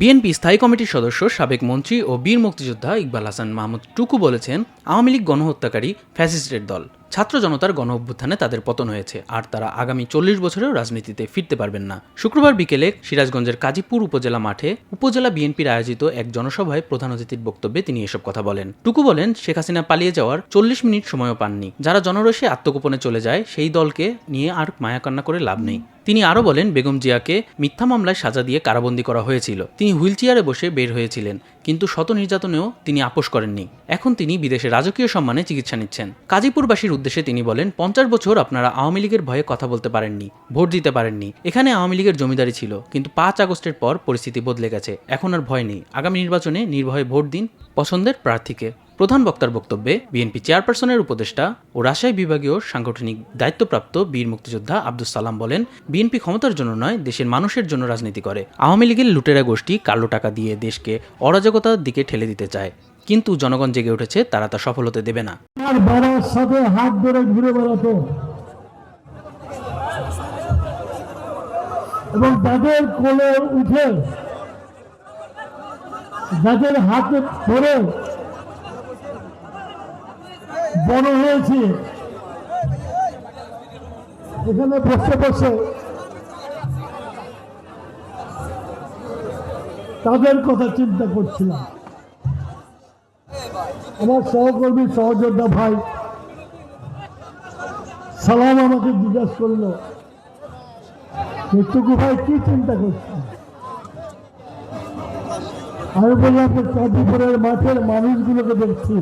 BNP স্থায়ী কমিটির সদস্য, সাবেক মন্ত্রী ও বীর মুক্তিযোদ্ধা ইকবাল হাসান মাহমুদ টুকু বলেছেন, আওয়ামী লীগ গণহত্যাকারী ফ্যাসিস্টের দল। ছাত্র জনতার গণ অভ্যুত্থানে তাদের পতন হয়েছে, আর তারা আগামী চল্লিশ বছরেও রাজনীতিতে ফিরতে পারবেন না। শুক্রবার বিকেলে সিরাজগঞ্জের কাজীপুর উপজেলা মাঠে উপজেলা বিএনপির আয়োজিত এক জনসভায় প্রধান অতিথির বক্তব্যে তিনি এসব কথা বলেন। টুকু বলেন, শেখ হাসিনা পালিয়ে যাওয়ার চল্লিশ মিনিট সময়ও পাননি। যারা জনরসে আত্মগোপনে চলে যায়, সেই দলকে নিয়ে আর মায়াকান্না করে লাভ নেই। তিনি আরও বলেন, বেগম জিয়াকে মিথ্যা মামলায় সাজা দিয়ে কারাবন্দী করা হয়েছিল। তিনি হুইলচেয়ারে বসে বের হয়েছিলেন, কিন্তু শত নির্যাতনেও তিনি আপোষ করেননি। এখন তিনি বিদেশে রাজকীয় সম্মানে চিকিৎসা নিচ্ছেন। কাজীপুরবাসীর উদ্দেশ্যে তিনি বলেন, পঞ্চাশ বছর আপনারা আওয়ামী লীগের ভয়ে কথা বলতে পারেননি, ভোট দিতে পারেননি। এখানে আওয়ামী লীগের জমিদারি ছিল, কিন্তু পাঁচ আগস্টের পর পরিস্থিতি বদলে গেছে। এখন আর ভয় নেই। আগামী নির্বাচনে নির্ভয়ে ভোট দিন পছন্দের প্রার্থীকে। প্রধান বক্তার বক্তব্যে, বিএনপি চেয়ারপারসনের উপদেষ্টা ও রাজশাহী বিভাগীয় সাংগঠনিক দায়িত্বপ্রাপ্ত বীর মুক্তিযোদ্ধা আব্দুল সালাম বলেন, বিএনপি ক্ষমতার জন্য নয়, দেশের মানুষের জন্য রাজনীতি করে। আওয়ামী লীগের লুটেরা গোষ্ঠী কালো টাকা দিয়ে দেশকে অরাজকতার দিকে ঠেলে দিতে চায়। কিন্তু জনগণ জেগে উঠেছে, তারা তা সফল হতে দেবে না এবং তাদের কোলে উঠে, যাদের হাতে ধরে বড় হয়েছে, এখানে বসে বসে তাদের কথা চিন্তা করছিলাম। আমার সহকর্মী সহযোদ্ধা ভাই, সালাম আমাকে জিজ্ঞাসা করল টুকু ভাই কি চিন্তা করছেন? আমি বললাম যে কাজীপুরের মাঠের মানুষগুলোকে দেখছি।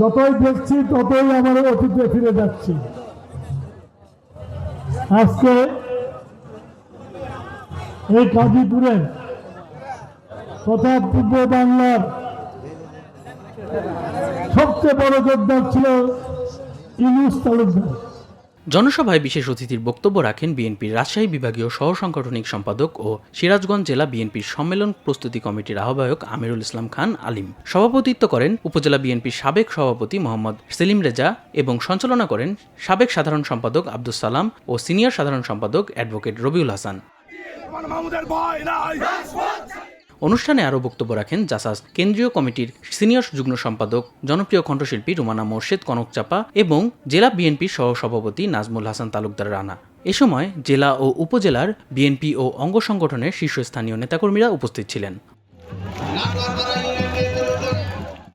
যতই দেখছি, ততই আমার অতীতে ফিরে যাচ্ছি। আজকে এই কাজীপুরের তথা পূর্ব বাংলার সবচেয়ে বড় যোদ্ধা ছিল ইনুস তালুকদার। জনসভায় বিশেষ অতিথির বক্তব্য রাখেন বিএনপির রাজশাহী বিভাগীয় সহ সাংগঠনিক সম্পাদক ও সিরাজগঞ্জ জেলা বিএনপির সম্মেলন প্রস্তুতি কমিটির আহ্বায়ক আমিরুল ইসলাম খান আলিম। সভাপতিত্ব করেন উপজেলা বিএনপির সাবেক সভাপতি মোহাম্মদ সেলিম রেজা এবং সঞ্চালনা করেন সাবেক সাধারণ সম্পাদক আব্দুল সালাম ও সিনিয়র সাধারণ সম্পাদক অ্যাডভোকেট রবিউল হাসান। অনুষ্ঠানে আরও বক্তব্য রাখেন জাসাস কেন্দ্রীয় কমিটির সিনিয়র যুগ্ম সম্পাদক, জনপ্রিয় কণ্ঠশিল্পী রুমানা মোর্শেদ কনক চাপা এবং জেলা বিএনপির সহ সভাপতি নাজমুল হাসান তালুকদার রানা। এ সময় জেলা ও উপজেলার বিএনপি ও অঙ্গ সংগঠনের শীর্ষস্থানীয় নেতাকর্মীরা উপস্থিত ছিলেন।